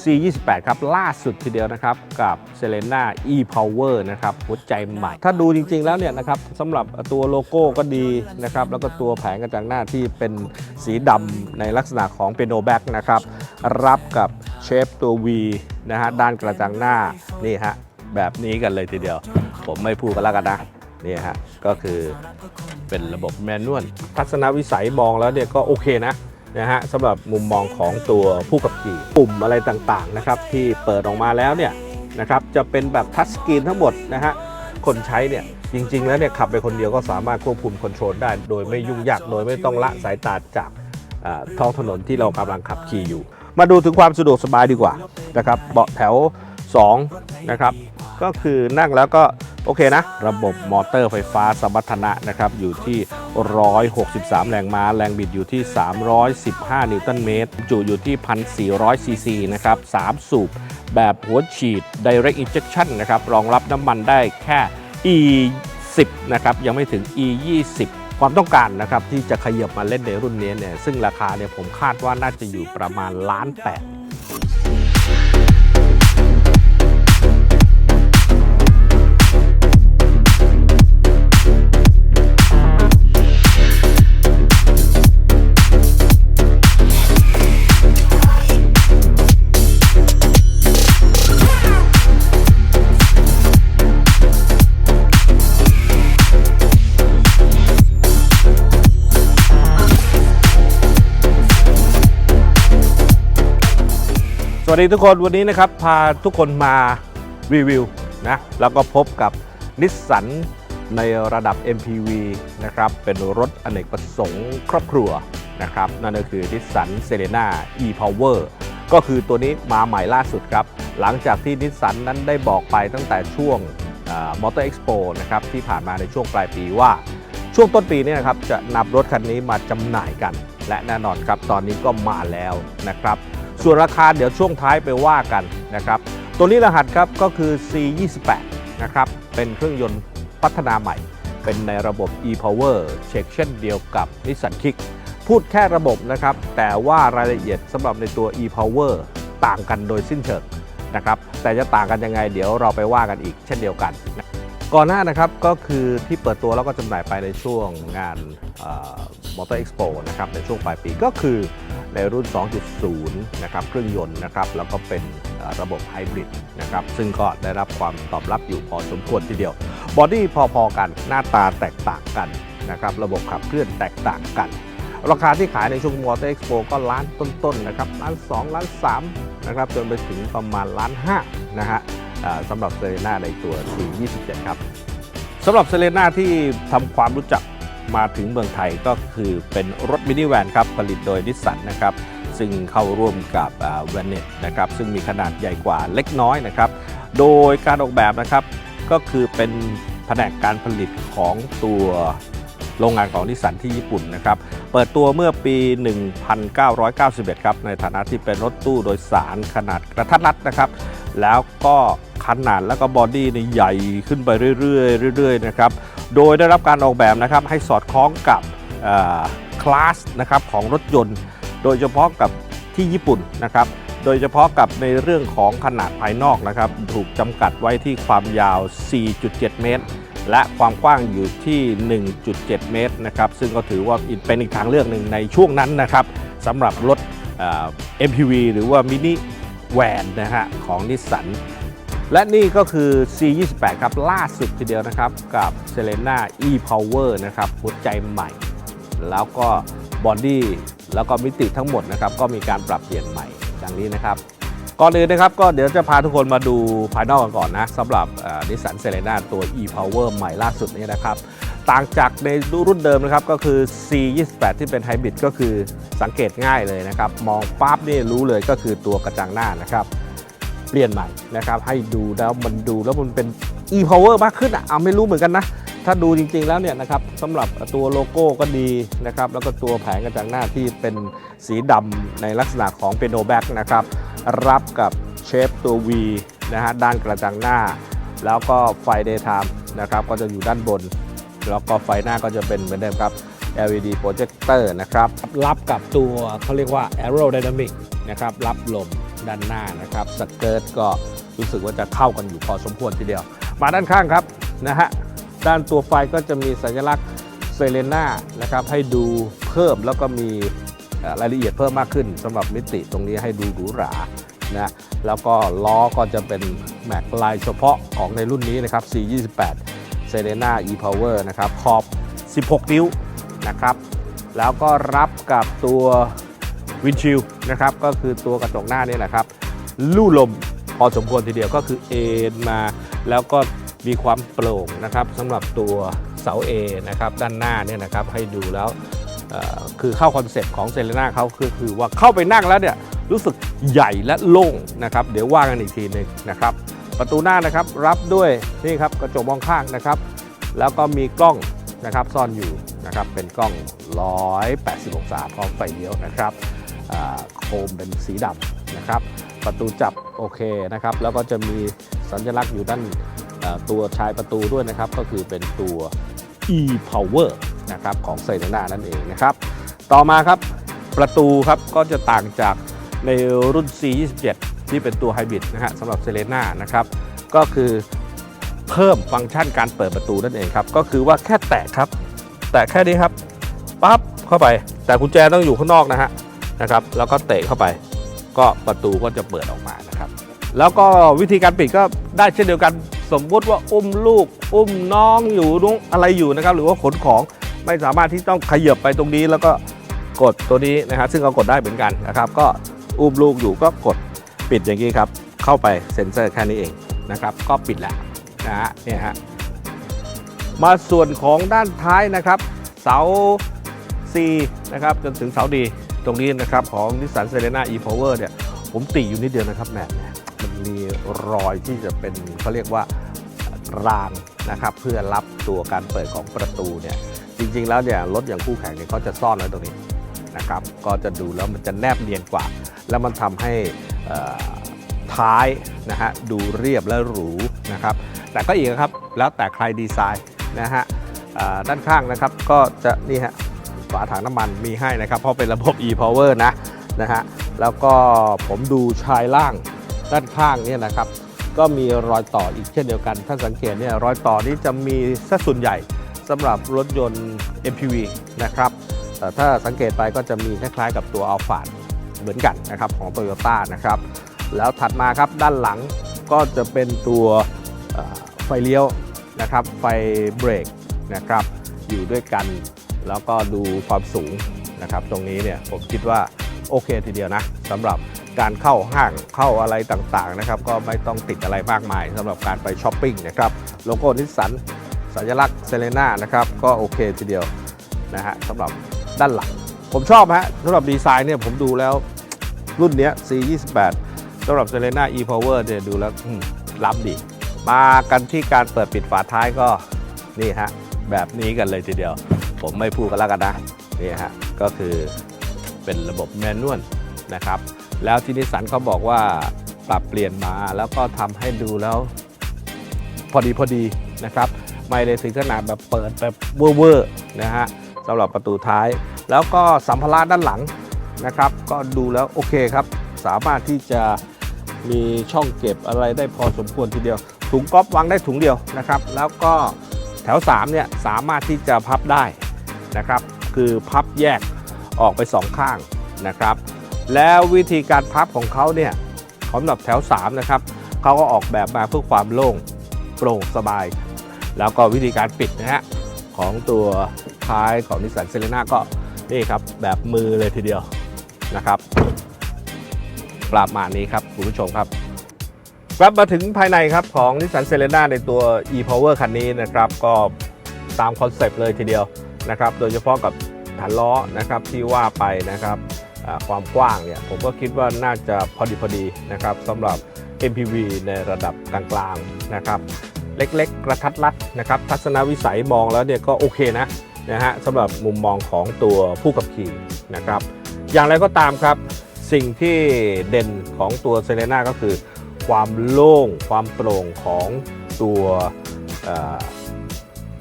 C28 ครับ ล่าสุดทีเดียวนะครับ กับ Selena E Power นะครับ หัวใจใหม่ ถ้าดูจริง ๆ แล้วเนี่ยนะครับสำหรับตัวโลโก้ก็ดีนะครับ แล้วก็ตัวแผงกระจังหน้าที่เป็นสีดำในลักษณะของเปียโนแบ็กนะครับ รับกับเชฟตัว V นะฮะ ด้านกระจังหน้า นี่ฮะ แบบนี้กันเลยทีเดียว ผมไม่พูดกันแล้วกันนะนี่ฮะ ก็คือเป็นระบบแมนนวลทัศนวิสัยมองแล้วเนี่ยก็โอเคนะ นะฮะสำหรับมุมมองของตัวผู้ขับขี่ปุ่มอะไรต่างๆนะครับที่เปิดออกมาแล้วเนี่ยนะครับจะเป็นแบบทัชสกรีนทั้งหมดนะฮะคนใช้เนี่ยจริง ๆ แล้วเนี่ยขับไปคนเดียวก็สามารถควบคุมคอนโทรลได้ โดยไม่ยุ่งยากโดยไม่ต้องละสายตาจากท้องถนนที่เรากำลังขับขี่อยู่ มาดูถึงความสะดวกสบายดีกว่านะครับเบาะแถว 2นะครับก็คือนั่งแล้วก็โอเคนะ ระบบมอเตอร์ไฟฟ้าสมรรถนะนะครับอยู่ที่ 163 แรงม้า แรงบิดอยู่ที่ 315 นิวตันเมตร จุอยู่ที่ 1,400 ซีซีนะครับ 3 สูบแบบหัวฉีด Direct Injection นะครับ รองรับน้ำมันได้แค่ E 10นะครับ ยังไม่ถึง E 20ความต้องการนะครับที่จะขยับมาเล่นในรุ่นนี้เนี่ยซึ่งราคาเนี่ยผมคาดว่าน่าจะอยู่ประมาณล้านแปด วัสดีทุกคนวันนี้นะครับ พาทุกคนมารีวิวนะแล้วก็พบกับนิสสันในระดับ MPV นะครับ เป็นรถอเนกประสงค์ครอบครัวนะครับ นั่นก็คือนิสสันเซเลน่า e-power ก็คือตัวนี้มาใหม่ล่าสุดครับ หลังจากที่นิสสันนั้นได้บอกไปตั้งแต่ช่วงมอเตอร์เอ็กซ์โปนะครับที่ผ่านมาในช่วงปลายปีว่า ช่วงต้นปีนี้นะครับจะนำรถคันนี้มาจำหน่ายกัน และแน่นอนครับตอนนี้ก็มาแล้วนะครับ ส่วนราคาเดี๋ยวช่วงท้ายไปว่ากันนะครับ ตัวนี้รหัสครับก็คือ C28 นะครับ เป็นเครื่องยนต์พัฒนาใหม่ เป็นในระบบ e-power เช็คเช่นเดียวกับ Nissan Kick พูดแค่ระบบนะครับ แต่ว่ารายละเอียดสำหรับในตัว e-power ต่างกันโดยสิ้นเชิงนะครับ แต่จะต่างกันยังไงเดี๋ยวเราไปว่ากันอีกเช่นเดียวกันก่อนหน้านะครับก็คือที่เปิดตัวแล้วก็จำหน่ายไปในช่วงงานมอเตอร์เอ็กซ์โปนะครับในช่วงปลายปีก็คือ ในรุ่น 2.0 นะครับเครื่องยนต์นะครับแล้วก็เป็นระบบไฮบริดนะครับซึ่งก็ได้รับความตอบรับอยู่พอสมควรทีเดียวบอดี้พอๆกันหน้าตาแตกต่างกันนะครับระบบขับเคลื่อนแตกต่างกัน ราคาที่ขายในช่วงมอเตอร์เอ็กซ์โปก็ล้านต้นๆนะครับล้าน 2 ล้าน3นะครับจนไปถึงประมาณล้าน5นะฮะสำหรับเซเลน่าในตัว C27 ครับสำหรับเซเลน่าที่ทำความรู้จัก มาถึงเมืองไทยก็คือเป็นรถมินิแวนครับผลิตโดยนิสสันนะครับซึ่งเข้าร่วมกับแวนเน็ตนะครับซึ่งมีขนาดใหญ่กว่าเล็กน้อยนะครับโดยการออกแบบนะครับก็คือเป็นแผนกการผลิตของตัวโรงงานของนิสสันที่ญี่ปุ่นนะครับ เปิดตัวเมื่อปี 1991 ครับ ในฐานะที่เป็นรถตู้โดยสารขนาดกระทัดรัดนะครับ แล้วก็ขนาดแล้วก็บอดี้นี่ใหญ่ขึ้นไปเรื่อยๆเรื่อยๆนะครับ โดยได้รับการออกแบบนะครับให้สอดคล้องกับคลาสนะครับของรถยนต์ โดยเฉพาะกับที่ญี่ปุ่นนะครับ โดยเฉพาะกับในเรื่องของขนาดภายนอกนะครับ ถูกจำกัดไว้ที่ความยาว 4.7 เมตร และความกว้างอยู่ที่ 1.7 เมตรนะครับ ซึ่งก็ถือว่าเป็นอีกทางเลือกหนึ่งในช่วงนั้นนะครับสำหรับรถ MPV หรือว่ามินิแวนนะฮะของนิสสัน และนี่ก็คือ C28 ครับ ล่าสุดทีเดียวนะครับ กับ Selena e-Power นะครับ หัวใจใหม่ แล้วก็บอดี้แล้วก็มิติทั้งหมดนะครับ ก็มีการปรับเปลี่ยนใหม่ดังนี้นะครับ ก่อนอื่นนะครับ ก็เดี๋ยวจะพาทุกคนมาดูภายนอกกันก่อนนะสำหรับนิสสันเซเลนาตัว e-Power ใหม่ล่าสุดนี้นะครับ ต่างจากในรุ่นเดิมนะครับ ก็คือ C28 ที่เป็นไฮบริดก็คือสังเกตง่ายเลยนะครับ มองปั๊บนี่รู้เลยก็คือตัวกระจังหน้านะครับ เปลี่ยนใหม่นะครับให้ดูแล้วมันดูแล้วมันเป็น e-power มากขึ้นอะเอาไม่รู้เหมือนกันนะถ้าดูจริงๆแล้วเนี่ยนะครับสำหรับตัวโลโก้ก็ดีนะครับแล้วก็ตัวแผงกระจังหน้าที่เป็นสีดำในลักษณะของเปียโนแบ็กนะครับรับกับเชฟตัว V นะฮะด้านกระจังหน้า แล้วก็ไฟ daytime นะครับก็จะอยู่ด้านบน แล้วก็ไฟหน้าก็จะเป็นเหมือนเดิมครับ LED projector นะครับรับกับตัวเขาเรียกว่า aerodynamic นะครับรับลม ด้านหน้านะครับสเกิร์ตก็รู้สึกว่าจะเข้ากันอยู่พอสมควรทีเดียว มาด้านข้างครับนะฮะด้านตัวไฟก็จะมีสัญลักษณ์เซเลน่านะครับให้ดูเพิ่มแล้วก็มีรายละเอียดเพิ่มมากขึ้นสำหรับมิติตรงนี้ให้ดูหรูหรานะแล้วก็ล้อก็จะเป็นแม็กลายเฉพาะของในรุ่นนี้นะครับ C28 เซเลน่า e-power นะครับขอบ 16 นิ้วนะครับ แล้วก็รับกับตัว วินชิลนะครับก็คือตัวกระจกหน้านี่แหละครับลู่ลมพอสมควรทีเดียวก็คือเอ็นมา แล้วก็มีความโปร่งนะครับสำหรับตัวเสา A นะครับด้านหน้าเนี่ยนะครับให้ดูแล้วคือเข้าคอนเซ็ปต์ของเซเลน่าเขาคือคือว่าเข้าไปนั่งแล้วเนี่ยรู้สึกใหญ่และโล่งนะครับเดี๋ยวว่ากันอีกทีหนึ่งนะครับประตูหน้านะครับรับด้วยนี่ครับกระจกมองข้างนะครับ แล้วก็มีกล้องนะครับซ่อนอยู่นะครับเป็นกล้อง 180 องศาพร้อมไฟเลี้ยวนะครับ โคมเป็นสีดำนะครับ ประตูจับโอเคนะครับ แล้วก็จะมีสัญลักษณ์อยู่ด้านตัวชายประตูด้วยนะครับ ก็คือเป็นตัว e-power นะครับของไซเ e นานั่นเองนะครับ ต่อมาครับประตูครับก็จะต่างจากในรุ่น C27 ที่เป็นตัวไฮบริดนะฮะสำหรับเซเลน่านะครับ ก็คือเพิ่มฟังก์ชันการเปิดประตูนั่นเองครับ ก็คือว่าแค่แตะครับ แตะแค่นี้ครับปั๊บเข้าไป แต่กุญแจต้องอยู่ข้างนอกนะฮะ นะครับ แล้วก็เตะเข้าไป ก็ประตูก็จะเปิดออกมานะครับ แล้วก็วิธีการปิดก็ได้เช่นเดียวกันสมมุติว่าอุ้มลูก อุ้มน้องอยู่นุ้งอะไรอยู่นะครับ หรือว่าขนของไม่สามารถที่ต้องขยับไปตรงนี้แล้วก็กดตัวนี้นะครับซึ่งเรากดได้เหมือนกันนะครับ ก็อุ้มลูกอยู่ก็กดปิดอย่างนี้ครับ เข้าไปเซ็นเซอร์แค่นี้เองนะครับ ก็ปิดแล้วนะฮะเนี่ยฮะมาส่วนของด้านท้ายนะครับ เสา C นะครับจนถึงเสาดี ตรงนี้นะครับของนิสสันเซเลน่า e-power เนี่ยผมติอยู่นิดเดียวนะครับแหมมันมีรอยที่จะเป็นเขาเรียกว่ารางนะครับเพื่อรับตัวการเปิดของประตูเนี่ยจริงๆแล้วเนี่ยรถอย่างคู่แข่งเนี่ยเขาจะซ่อนไว้ตรงนี้นะครับก็จะดูแล้วมันจะแนบเนียนกว่า แล้วมันทำให้ท้ายนะฮะดูเรียบและหรูนะครับแต่ก็อีกครับแล้วแต่ใครดีไซน์นะฮะด้านข้างนะครับก็จะนี่ฮะ ฝาถังน้ำมันมีให้นะครับ เพราะเป็นระบบ e-power นะนะฮะแล้วก็ผมดูชายล่างด้านข้างเนี่ยนะครับ ก็มีรอยต่ออีกเช่นเดียวกัน ถ้าสังเกตเนี่ยรอยต่อนี้จะมีสัดส่วนใหญ่สำหรับรถยนต์ MPV นะครับแต่ถ้าสังเกตไปก็จะมีคล้ายๆ กับตัว a l p h a เหมือนกันนะครับของ Toyota นะครับ แล้วถัดมาครับด้านหลังก็จะเป็นตัวไฟเลี้ยวนะครับ ไฟเบรกนะครับ อยู่ด้วยกัน แล้วก็ดูความสูงนะครับ ตรงนี้เนี่ยผมคิดว่าโอเคทีเดียวนะสำหรับการเข้าห้างเข้าอะไรต่างๆนะครับ ก็ไม่ต้องติดอะไรมากมายสำหรับการไปช้อปปิ้งนะครับโลโก้นิสสันสัญลักษณ์เซเลน่านะครับก็โอเคทีเดียวนะฮะสำหรับด้านหลัง ผมชอบฮะสำหรับดีไซน์เนี่ยผมดูแล้วรุ่นเนี้ย C28 สำหรับ Selena e-power เนี่ยดูแล้วอืมล้ำดี มากันที่การเปิดปิดฝาท้ายก็นี่ฮะแบบนี้กันเลยทีเดียว ผมไม่พูดกันแล้วกันนะนี่ฮะก็คือเป็นระบบแมนนวลนะครับ แล้วที่นิสันเขาบอกว่าปรับเปลี่ยนมาแล้วก็ทำให้ดูแล้ว พอดีพอดีนะครับ ไม่ได้ถึงขนาดแบบเปิดแบบเวอร์ๆนะฮะสำหรับประตูท้าย แล้วก็สัมภาระด้านหลังนะครับ ก็ดูแล้วโอเคครับ สามารถที่จะมีช่องเก็บอะไรได้พอสมควรทีเดียว ถุงก๊อปวางได้ถุงเดียวนะครับ แล้วก็แถว3เนี่ยสามารถที่จะพับได้ นะครับ คือพับแยกออกไปสองข้างนะครับ แล้ววิธีการพับของเขาเนี่ยสำหรับแถว 3 นะครับเขาก็ออกแบบมาเพื่อความโล่งโปร่งสบาย แล้วก็วิธีการปิดนะฮะของตัวท้ายของนิสสันเซเลน่าก็นี่ครับแบบมือเลยทีเดียวนะครับประมาณนี้ครับคุณผู้ชมครับกลับมาถึงภายในครับของนิสสันเซเลน่าในตัว e-power คันนี้นะครับ ก็ตามคอนเซปต์เลยทีเดียว นะครับ โดยเฉพาะกับฐานล้อนะครับที่ว่าไปนะครับความกว้างเนี่ยผมก็คิดว่าน่าจะพอดีพอดีนะครับสำหรับ MPV ในระดับกลางๆนะครับ เล็กๆ กระทัดรัดนะครับ ทัศนวิสัยมองแล้วเนี่ยก็โอเคนะนะฮะสำหรับมุมมองของตัวผู้ขับขี่นะครับ อย่างไรก็ตามครับ สิ่งที่เด่นของตัวเซเลน่าก็คือ ความโล่งความโปร่งของตัว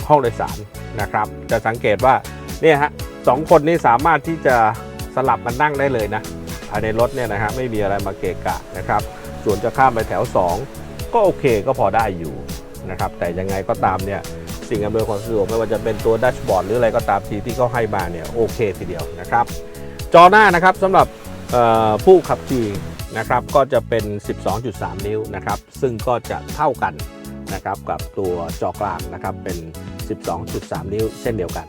ห้องโดยสาร นะครับ จะสังเกตว่าเนี่ยฮะสองคนนี้สามารถที่จะสลับกันนั่งได้เลยนะภายในรถเนี่ยนะฮะไม่มีอะไรมาเกะกะนะครับ ส่วนจะข้ามไปแถว 2 ก็โอเคก็พอได้อยู่นะครับ แต่ยังไงก็ตามเนี่ยสิ่งอำนวยความสะดวกไม่ว่าจะเป็นตัวดัชบอร์ดหรืออะไรก็ตามทีที่เขาให้มาเนี่ยโอเคทีเดียวนะครับ จอหน้านะครับสำหรับผู้ขับขี่นะครับก็จะเป็น 12.3 นิ้วนะครับ ซึ่งก็จะเท่ากัน นะครับกับตัวจอกลางนะครับเป็น 12.3 นิ้วเช่นเดียวกัน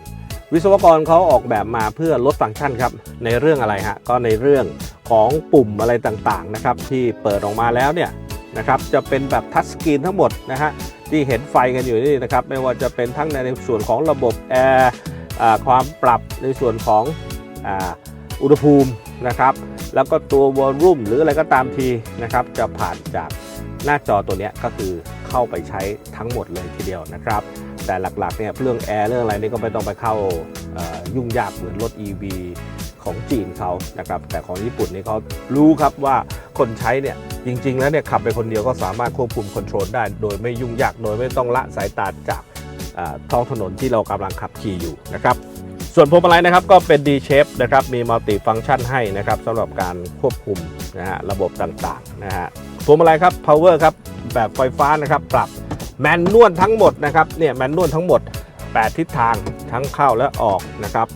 วิศวกรเขาออกแบบมาเพื่อลดฟังก์ชันครับในเรื่องอะไรฮะก็ในเรื่องของปุ่มอะไรต่างๆนะครับที่เปิดออกมาแล้วเนี่ยนะครับจะเป็นแบบทัชสกรีนทั้งหมดนะฮะที่เห็นไฟกันอยู่นี่นะครับไม่ว่าจะเป็นทั้งในส่วนของระบบแอร์ความปรับในส่วนของอ,อุณหภูมินะครับแล้วก็ตัววอลลุ่มหรืออะไรก็ตามทีนะครับจะผ่านจากหน้าจอตัวเนี้ยก็คือ เข้าไปใช้ทั้งหมดเลยทีเดียวนะครับ แต่หลักๆเนี่ยเรื่องแอร์เรื่องอะไรนี่ก็ไม่ต้องไปเข้ายุ่งยากเหมือนรถ EV ของจีนเขานะครับ แต่ของญี่ปุ่นนี่เขารู้ครับว่าคนใช้เนี่ยจริง ๆ แล้วเนี่ยขับไปคนเดียวก็สามารถควบคุมคอนโทรลได้ โดยไม่ยุ่งยากโดยไม่ต้องละสายตาจากท้องถนนที่เรากำลังขับขี่อยู่นะครับส่วนพวงมาลัยนะครับก็เป็น D shape นะครับมีมัลติฟัง c t ชันให้นะครับสำหรับการควบคุมนะฮะระบบต่างๆนะฮะพวงมาลัยครับ power ครับ แบบไฟฟ้านะครับ ปรับแมนนวลทั้งหมดนะครับเนี่ยแมนนวลทั้งหมด 8 ทิศทางทั้งเข้าและออกนะครับ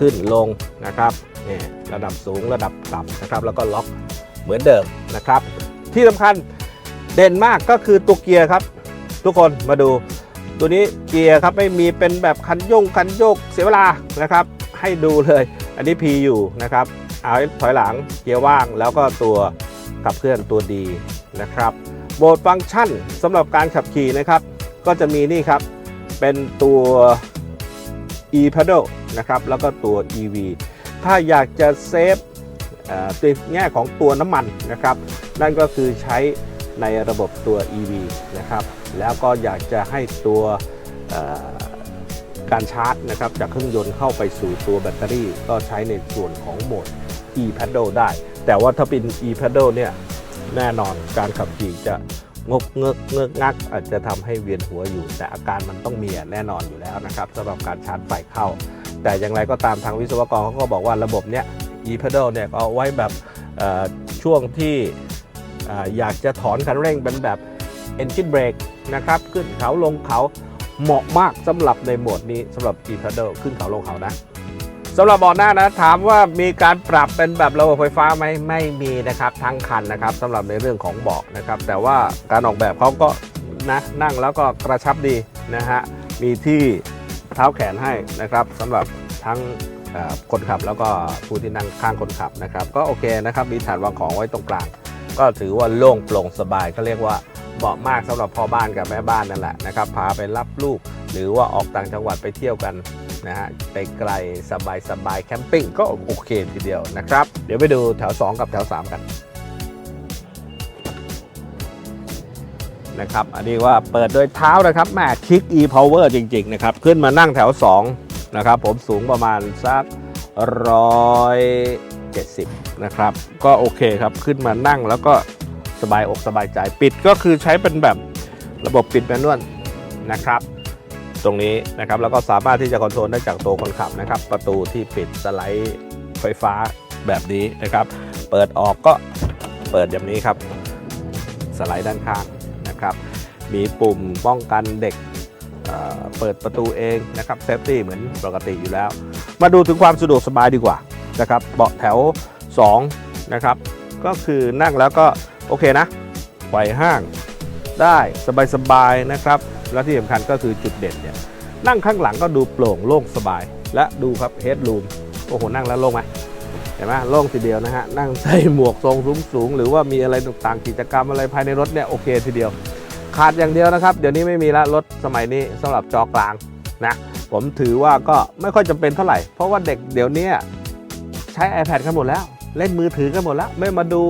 ขึ้นลงนะครับนี่ระดับสูงระดับต่ำนะครับ แล้วก็ล็อกเหมือนเดิมนะครับ ที่สำคัญเด่นมากก็คือตัวเกียร์ครับ ทุกคนมาดู ตัวนี้เกียร์ครับไม่มีเป็นแบบคันโยงคันโยกเสียเวลานะครับ ให้ดูเลย อันนี้ P อยู่นะครับเอาถอยหลังเกียร์ว่างแล้วก็ตัวขับเคลื่อนตัวดีนะครับ โหมดฟังก์ชันสำหรับการขับขี่นะครับ ก็จะมีนี่ครับ เป็นตัว e pedal นะครับ แล้วก็ตัว EV ถ้าอยากจะเซฟเอ่อในแง่ของตัวน้ำมันนะครับ นั่นก็คือใช้ในระบบตัว EV นะครับ แล้วก็อยากจะให้ตัวการชาร์จนะครับจากเครื่องยนต์เข้าไปสู่ตัวแบตเตอรี่ ก็ใช้ในส่วนของโหมด e pedal ได้ แต่ว่าถ้าเป็น e pedal เนี่ย แน่นอนการขับขี่จะงกเงกเงกงัก อาจจะทำให้เวียนหัวอยู่ แต่อาการมันต้องมีแน่นอนอยู่แล้วนะครับสำหรับการชาร์จไฟเข้า แต่อย่างไรก็ตามทางวิศวกรเขาก็บอกว่าระบบเนี้ย e pedal เนี่ยเอาไว้แบบช่วงที่อ่าอยากจะถอนคันเร่งเป็นแบบ engine brake นะครับขึ้นเขาลงเขาเหมาะมากสำหรับในโหมดนี้สำหรับ e pedal ขึ้นเขาลงเขานะ สำหรับเบาะหน้านะถามว่ามีการปรับเป็นแบบระบบไฟฟ้าไหมไม่มีนะครับทั้งคันนะครับสำหรับในเรื่องของเบาะนะครับ แต่ว่าการออกแบบเขาก็นะนั่งแล้วก็กระชับดีนะฮะมีที่เท้าแขนให้นะครับสำหรับทั้งคนขับแล้วก็ผู้ที่นั่งข้างคนขับนะครับ ก็โอเคนะครับมีฐานวางของไว้ตรงกลาง ก็ถือว่าโล่งโปร่งสบายก็เรียกว่าเหมาะมากสำหรับพ่อบ้านกับแม่บ้านนั่นแหละนะครับพาไปรับลูก หรือว่าออกต่างจังหวัดไปเที่ยวกัน นะฮะไปไกลสบายสบายแคมปิ้งก็โอเคทีเดียวนะครับ เดี๋ยวไปดูแถว 2 กับแถว 3 กันนะครับอันนี้ว่าเปิดโดยเท้านะครับแม่คลิก e power จริง ๆ นะครับ ขึ้นมานั่งแถว 2 นะครับ ผมสูงประมาณสักร้อยเจ็ดสิบนะครับ ก็โอเคครับขึ้นมานั่งแล้วก็สบายอกสบายใจปิดก็คือใช้เป็นแบบระบบปิดแมนนวลนะครับ ตรงนี้นะครับแล้วก็สามารถที่จะคอนโทรลได้จากตัวคนขับนะครับ ประตูที่ปิดสไลด์ไฟฟ้าแบบนี้นะครับ เปิดออกก็เปิดแบบนี้ครับ สไลด์ด้านข้างนะครับ มีปุ่มป้องกันเด็กเเปิดประตูเองนะครับเซฟตี้เหมือนปกติอยู่แล้ว มาดูถึงความสะดวกสบายดีกว่านะครับเบาะแถว 2 นะครับ ก็คือนั่งแล้วก็โอเคนะไหวห้างได้สบายๆนะครับ และที่สำคัญก็คือจุดเด่นเนี่ยนั่งข้างหลังก็ดูโปร่งโล่งสบาย และดูครับเฮดรูมโอ้โหนั่งแล้วโล่งไหมเห็นไหมโล่งทีเดียวนะฮะนั่งใส่หมวกทรงสูงๆหรือว่ามีอะไรต่างๆกิจกรรมอะไรภายในรถเนี่ยโอเคทีเดียว ขาดอย่างเดียวนะครับ เดี๋ยวนี้ไม่มีละรถสมัยนี้สำหรับจอกลางนะผมถือว่าก็ไม่ค่อยจำเป็นเท่าไหร่ เพราะว่าเด็กเดี๋ยวนี้ใช้ iPad กันหมดแล้ว เล่นมือถือกันหมดแล้ว ไม่มาดู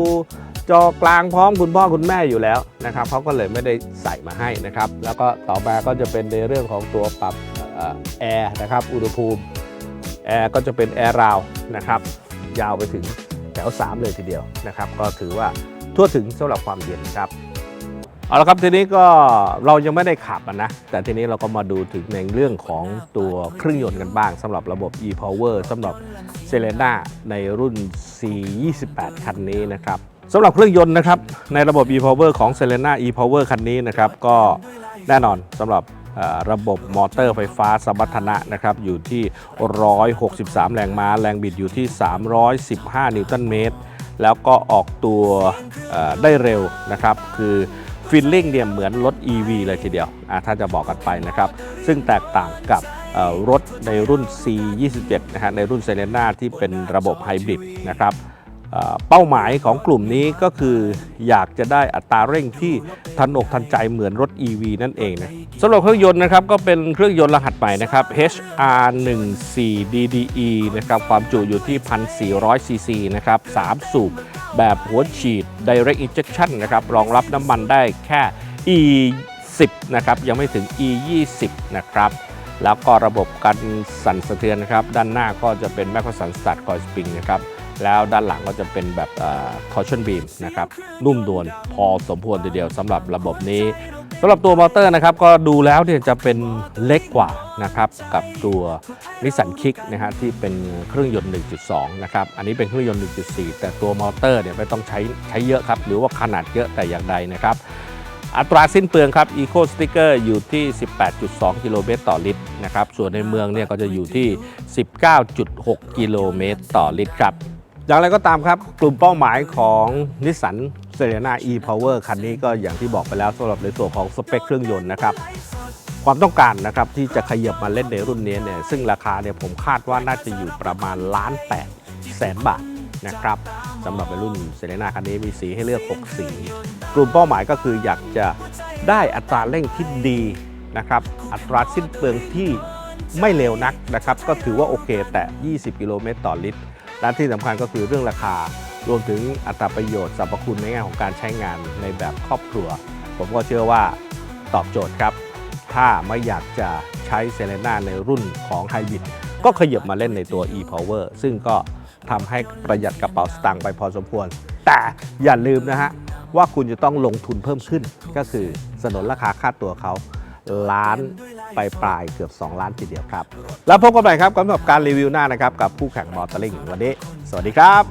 จอกลางพร้อมคุณพ่อคุณแม่อยู่แล้วนะครับเขาก็เลยไม่ได้ใส่มาให้นะครับ แล้วก็ต่อมาก็จะเป็นในเรื่องของตัวปรับแอร์นะครับอุณหภูมิแอร์ก็จะเป็นแอร์ราวนะครับยาวไปถึงแถว 3 เลยทีเดียวนะครับ ก็ถือว่าทั่วถึงสำหรับความเย็นครับเอาละครับทีนี้ก็เรายังไม่ได้ขับนะ แต่ทีนี้เราก็มาดูถึงในเรื่องของตัวเครื่องยนต์กันบ้างสำหรับระบบ e-power สำหรับ s e l e n a ในรุ่น C28 คันนี้นะครับ สำหรับเครื่องยนต์นะครับในระบบ e-power ของ s e l e n a e-power คันนี้นะครับก็แน่นอนสำหรับระบบมอเตอร์ไฟฟ้าสมรรถนะนะครับอยู่ที่ 163 แรงม้า แรงบิดอยู่ที่ 315 นิวตันเมตร แล้วก็ออกตัวได้เร็วนะครับ คือฟีลลิ่งเนี่ยเหมือนรถ EV เลยทีเดียวอะถ้าจะบอกกันไปนะครับ ซึ่งแตกต่างกับรถในรุ่น C27 นะฮะในรุ่น s e l e n a ที่เป็นระบบไฮบริดนะครับ เป้าหมายของกลุ่มนี้ก็คืออยากจะได้อัตราเร่งที่ทันอกทันใจเหมือนรถ EV นั่นเองนะสำหรับเครื่องยนต์นะครับก็เป็นเครื่องยนต์รหัสใหม่นะครับ HR14DDE นะครับความจุอยู่ที่ 1,400 ซีซีนะครับ 3 สูบแบบหัวฉีด direct injection นะครับรองรับน้ำมันได้แค่ e 10 นะครับยังไม่ถึง e 20 นะครับแล้วก็ระบบการสั่นสะเทือนนะครับด้านหน้าก็จะเป็นแมคคสันสตัดคอยสปริงนะครับ แล้วด้านหลังก็จะเป็นแบบคอชั่นบีมนะครับนุ่มดวนพอสมควรทีเดียวสำหรับระบบนี้สำหรับตัวมอเตอร์นะครับก็ดูแล้วเนี่ยจะเป็นเล็กกว่านะครับกับตัวนิสสันคิกนะฮะที่เป็นเครื่องยนต์ 1.2 นะครับอันนี้เป็นเครื่องยนต์ 1.4 แต่ตัวมอเตอร์เนี่ยไม่ต้องใช้ใช้เยอะครับหรือว่าขนาดเยอะแต่อย่างใดนะครับอัตราสิ้นเปลืองครับ Eco Sticker อยู่ที่ 18.2 กิโลเมตรต่อลิตรนะครับ ส่วนในเมืองเนี่ยก็จะอยู่ที่ 19.6 กิโลเมตรต่อลิตรครับ อย่างไรก็ตามครับ กลุ่มเป้าหมายของนิสสันเซเ e นา e-power คันนี้ก็อย่างที่บอกไปแล้วสำหรับในส่วนของสเปคเครื่องยนต์นะครับ ความต้องการนะครับที่จะขยับมาเล่นในรุ่นนี้เนี่ยซึ่งราคาเนี่ยผมคาดว่าน่าจะอยู่ประมาณล้านแปดแสนบาทนะครับสำหรับในรุ่นเซเลนาคันนี้มีสีให้เลือก 6 สี กลุ่มเป้าหมายก็คืออยากจะได้อัตราเร่งที่ดีนะครับอัตราสิ้นเปลืองที่ไม่เร็วนักนะครับก็ถือว่าโอเคแต่ 20 กิโลเมตรต่อลิตร และที่สำคัญก็คือเรื่องราคารวมถึงอัตราประโยชน์สรรพคุณในแง่ของการใช้งานในแบบครอบครัว ผมก็เชื่อว่าตอบโจทย์ครับ ถ้าไม่อยากจะใช้เซเลน่าในรุ่นของไฮบริดก็ขยับมาเล่นในตัว e-power ซึ่งก็ทำให้ประหยัดกระเป๋าสตางค์ไปพอสมควร แต่อย่าลืมนะฮะ ว่าคุณจะต้องลงทุนเพิ่มขึ้นก็คือสนนราคาค่าตัวเขาล้าน ไปปลายเกือบ 2 ล้านทีเดียวครับ แล้วพบกันใหม่ครับสำหรับการรีวิวหน้านะครับกับคู่แข่งมอเตอร์ลิงวันนี้ สวัสดีครับ